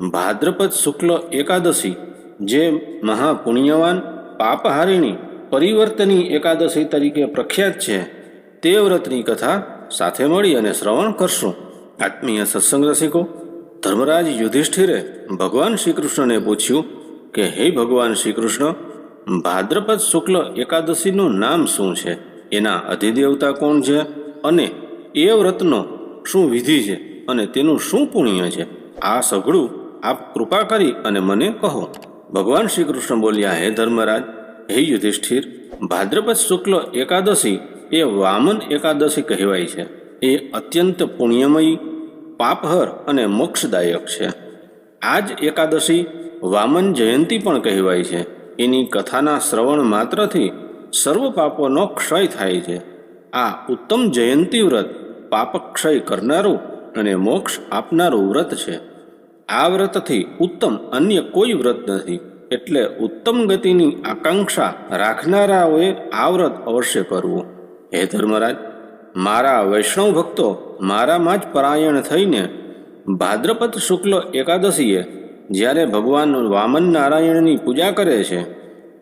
ભાદ્રપદ શુક્લ એકાદશી, જે મહાપુણ્યવાન પાપહારિણી પરિવર્તની એકાદશી તરીકે પ્રખ્યાત છે, તે વ્રતની કથા સાથે મળી અને શ્રવણ કરશું. આત્મીય સત્સંગ રસિકો, ધર્મરાજ યુધિષ્ઠિરે ભગવાન શ્રી કૃષ્ણને પૂછ્યું કે, હે ભગવાન શ્રી કૃષ્ણ ભાદ્રપદ શુક્લ એકાદશીનું નામ શું છે? એના અધિદેવતા કોણ છે? અને એ વ્રતનો શું વિધિ છે? અને તેનું શું પુણ્ય છે? આ સઘળું આપ કૃપા કરી અને મને કહો. ભગવાન શ્રી કૃષ્ણ બોલ્યા, હે ધર્મરાજ, હે યુધિષ્ઠિર, ભાદ્રપદ શુક્લ એકાદશી એ વામન એકાદશી કહેવાય છે. એ અત્યંત પુણ્યમયી, પાપહર અને મોક્ષદાયક છે. આ જ એકાદશી વામન જયંતી પણ કહેવાય છે. એની કથાના શ્રવણ માત્રથી સર્વ પાપોનો ક્ષય થાય છે. આ ઉત્તમ જયંતી વ્રત પાપક્ષય કરનારું અને મોક્ષ આપનારું વ્રત છે. આ વ્રતથી ઉત્તમ અન્ય કોઈ વ્રત નથી. એટલે ઉત્તમ ગતિની આકાંક્ષા રાખનારાઓએ આ વ્રત અવશ્ય કરવું. હે ધર્મરાજ, મારા વૈષ્ણવ ભક્તો મારામાં જ પરાયણ થઈને ભાદ્રપદ શુક્લ એકાદશીએ જ્યારે ભગવાન વામન નારાયણની પૂજા કરે છે,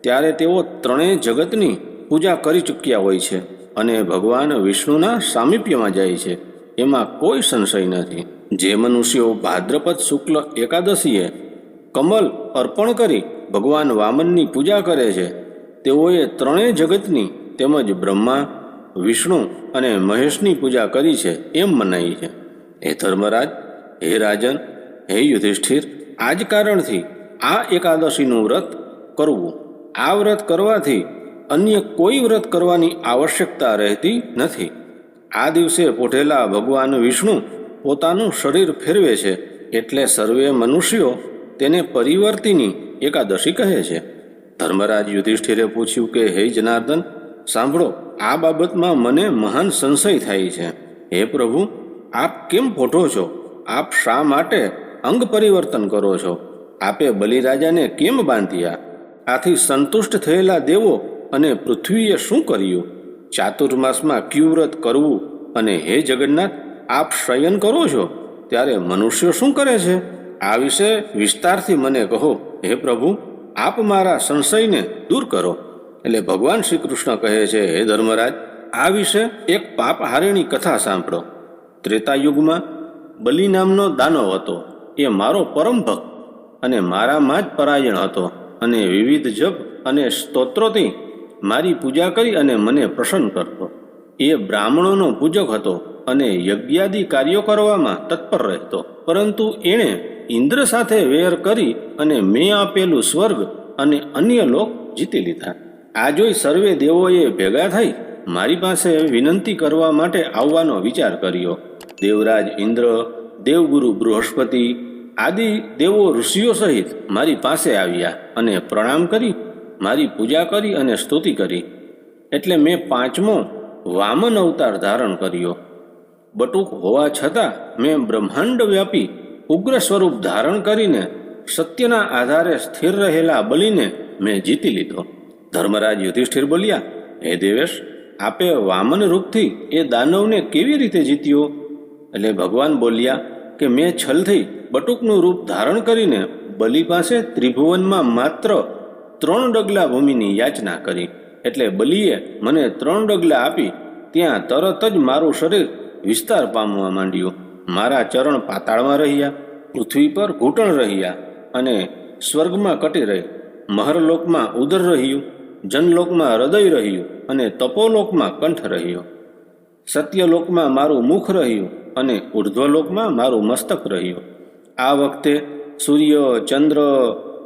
ત્યારે તેઓ ત્રણેય જગતની પૂજા કરી ચૂક્યા હોય છે અને ભગવાન વિષ્ણુના સામીપ્યમાં જાય છે. એમાં કોઈ સંશય નથી. જે મનુષ્યો ભાદ્રપદ શુક્લ એકાદશીએ કમલ અર્પણ કરી ભગવાન વામનની પૂજા કરે છે, તેઓએ ત્રણેય જગતની તેમજ બ્રહ્મા, વિષ્ણુ અને મહેશની પૂજા કરી છે એમ મનાય છે. હે ધર્મરાજ, હે રાજન, હે યુધિષ્ઠિર આ જ કારણથી આ એકાદશીનું વ્રત કરવું. આ વ્રત કરવાથી અન્ય કોઈ વ્રત કરવાની આવશ્યકતા રહેતી નથી. આ દિવસે પોઠેલા ભગવાન વિષ્ણુ પોતાનું શરીર ફેરવે છે એટલે સર્વે મનુષ્યો તેને પરિવર્તિની એકાદશી કહે છે. ધર્મરાજ યુધિષ્ઠિરે પૂછ્યું કે, હે જનાર્દન, સાંભળો, આ બાબતમાં મને મહાન સંશય થાય છે. હે પ્રભુ, આપ કેમ ફોટો છો? આપ શા માટે અંગ પરિવર્તન કરો છો? આપે બલિરાજાને કેમ બાંધ્યા? આથી સંતુષ્ટ થયેલા દેવો અને પૃથ્વીએ શું કર્યું? ચાતુર્માસમાં ક્યુ વ્રત કરવું અને હે જગન્નાથ આપ શયન કરો છો? ત્યારે મનુષ્યો શું કરે છે? આ વિશે વિસ્તારથી મને કહો. હે પ્રભુ, આપ મારા સંશયને દૂર કરો. એટલે ભગવાન શ્રી કૃષ્ણ કહે છે, હે ધર્મરાજ, આ વિશે એક પાપહારિણી કથા સાંભળો. ત્રેતાયુગમાં બલિ નામનો દાનવ હતો. એ મારો પરમ ભક્ત અને મારામાં જ પરાયણ હતો. અને વિવિધ જપ અને સ્તોત્રોથી મારી પૂજા કરી અને મને પ્રસન્ન કરતો. એ બ્રાહ્મણોનો પૂજક હતો. અને યજ્ઞાદિ કાર્યો કરવામાં તત્પર રહેતો. પરંતુ એણે ઇન્દ્ર સાથે વેર કરી અને મેં આપેલું સ્વર્ગ અને અન્ય લોક જીતી લીધા. આ જોઈ સર્વે દેવોએ ભેગા થઈ મારી પાસે વિનંતી કરવા માટે આવવાનો વિચાર કર્યો. દેવરાજ ઇન્દ્ર, દેવગુરુ બૃહસ્પતિ આદિ દેવો ઋષિઓ સહિત મારી પાસે આવ્યા અને પ્રણામ કરી, મારી પૂજા કરી અને સ્તુતિ કરી. એટલે મેં પાંચમો વામન અવતાર ધારણ કર્યો. બટુક હોવા છતાં મેં બ્રહ્માંડ વ્યાપી ઉગ્ર સ્વરૂપ ધારણ કરીને સત્યના આધારે સ્થિર રહેલા બલિને મેં જીતી લીધો. ધર્મરાજ યુધિષ્ઠિર બોલ્યા, હે દેવેશ, આપે વામન રૂપથી એ દાનવને કેવી રીતે જીત્યો? એટલે ભગવાન બોલ્યા કે મેં છલથી બટુકનું રૂપ ધારણ કરીને બલિ પાસે ત્રિભુવનમાં માત્ર ત્રણ ડગલા ભૂમિની યાચના કરી. એટલે બલિએ મને ત્રણ ડગલા આપી, ત્યાં તરત જ મારું શરીર વિસ્તાર પામવા માંડ્યો. મારા ચરણ પાતાળમાં રહ્યા, પૃથ્વી પર ઘૂંટણ રહ્યા અને સ્વર્ગમાં કટી રહી. મહરલોકમાં ઉદર રહ્યું જનલોકમાં હૃદય રહ્યું અને તપોલોકમાં કંઠ રહ્યો. સત્યલોકમાં મારું મુખ રહ્યું અને ઉર્ધ્વલોકમાં મારું મસ્તક રહ્યું. આ વખતે સૂર્ય, ચંદ્ર,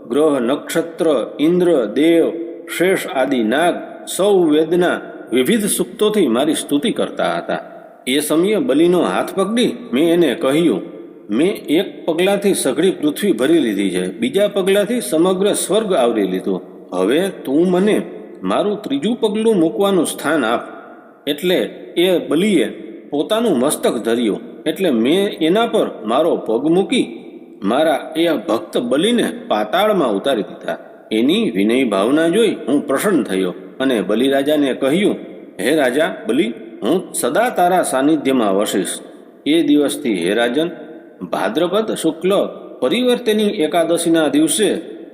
ગ્રહ, નક્ષત્ર, ઇન્દ્ર, દેવ, શેષ આદિ નાગ, સૌ વેદના વિવિધ સુક્તોથી મારી સ્તુતિ કરતા હતા. એ સમયે બલિનો હાથ પકડી મેં એને કહ્યું, મેં એક પગલાંથી સઘળી પૃથ્વી ભરી લીધી છે, બીજા પગલાંથી સમગ્ર સ્વર્ગ આવરી લીધું. હવે તું મને મારું ત્રીજું પગલું મૂકવાનું સ્થાન આપ. એટલે એ બલીએ પોતાનું મસ્તક ધર્યું. એટલે મેં એના પર મારો પગ મૂકી મારા એ ભક્ત બલીને પાતાળમાં ઉતારી દીધા. એની વિનય ભાવના જોઈ હું પ્રસન્ન થયો અને બલિરાજાને કહ્યું, હે રાજા, બલિ હું સદા તારા સાનિધ્યમાં વસીશ. એ દિવસથી હે રાજન, ભાદ્રપદ શુક્લ પરિવર્તની એકાદશીના દિવસે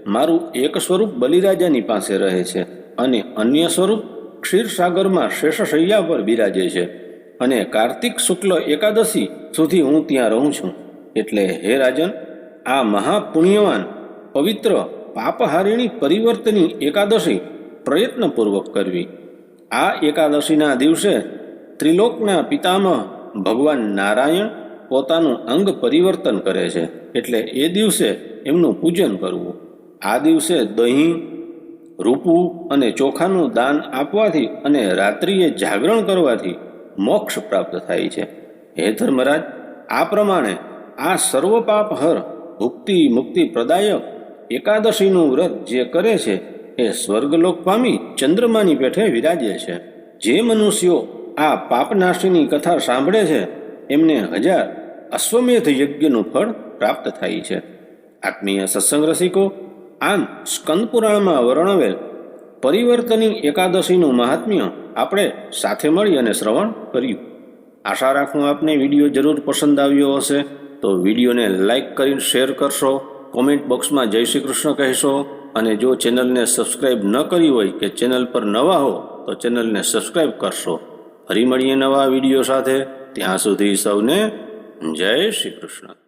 મારું એક સ્વરૂપ બલિરાજાની પાસે રહે છે અને અન્ય સ્વરૂપ ક્ષીરસાગરમાં શેષશૈયા પર બિરાજે છે અને કાર્તિક શુક્લ એકાદશી સુધી હું ત્યાં રહું છું. એટલે હે રાજન, આ મહાપુણ્યવાન, પવિત્ર, પાપહારિણી પરિવર્તની એકાદશી પ્રયત્નપૂર્વક કરવી. આ એકાદશીના દિવસે ત્રિલોકના પિતામાં ભગવાન નારાયણ પોતાનું અંગ પરિવર્તન કરે છે. એટલે એ દિવસે એમનું પૂજન કરવું. આ દિવસે દહીં, રૂપું અને ચોખાનું દાન આપવાથી અને રાત્રિએ જાગરણ કરવાથી મોક્ષ પ્રાપ્ત થાય છે. હે ધર્મરાજ, આ પ્રમાણે આ સર્વ પાપ હર ભુક્તિ મુક્તિ પ્રદાયક એકાદશીનું વ્રત જે કરે છે, એ સ્વર્ગલોક પામી ચંદ્રમાની પેઠે વિરાજે છે. જે મનુષ્યો આ પાપનાશીની કથા સાંભળે છે, એમને હજાર અશ્વમેધ યજ્ઞનું ફળ પ્રાપ્ત થાય છે. આત્મીય સત્સંગ રસિકો, આમ સ્કંદ પુરાણમાં વર્ણવેલ પરિવર્તની એકાદશીનું મહાત્મ્ય આપણે સાથે મળી અને શ્રવણ કર્યું. આશા રાખું આપને વીડિયો જરૂર પસંદ આવ્યો હશે, તો વિડીયોને લાઇક કરીને શેર કરશો, કોમેન્ટ બોક્સમાં જય શ્રી કૃષ્ણ કહેશો, અને જો ચેનલને સબસ્ક્રાઈબ ન કરી હોય કે ચેનલ પર નવા હો, તો ચેનલને સબસ્ક્રાઈબ કરશો. ફરી મળીએ નવા વીડિયો સાથે. ત્યાં સુધી સૌને જય શ્રી કૃષ્ણ.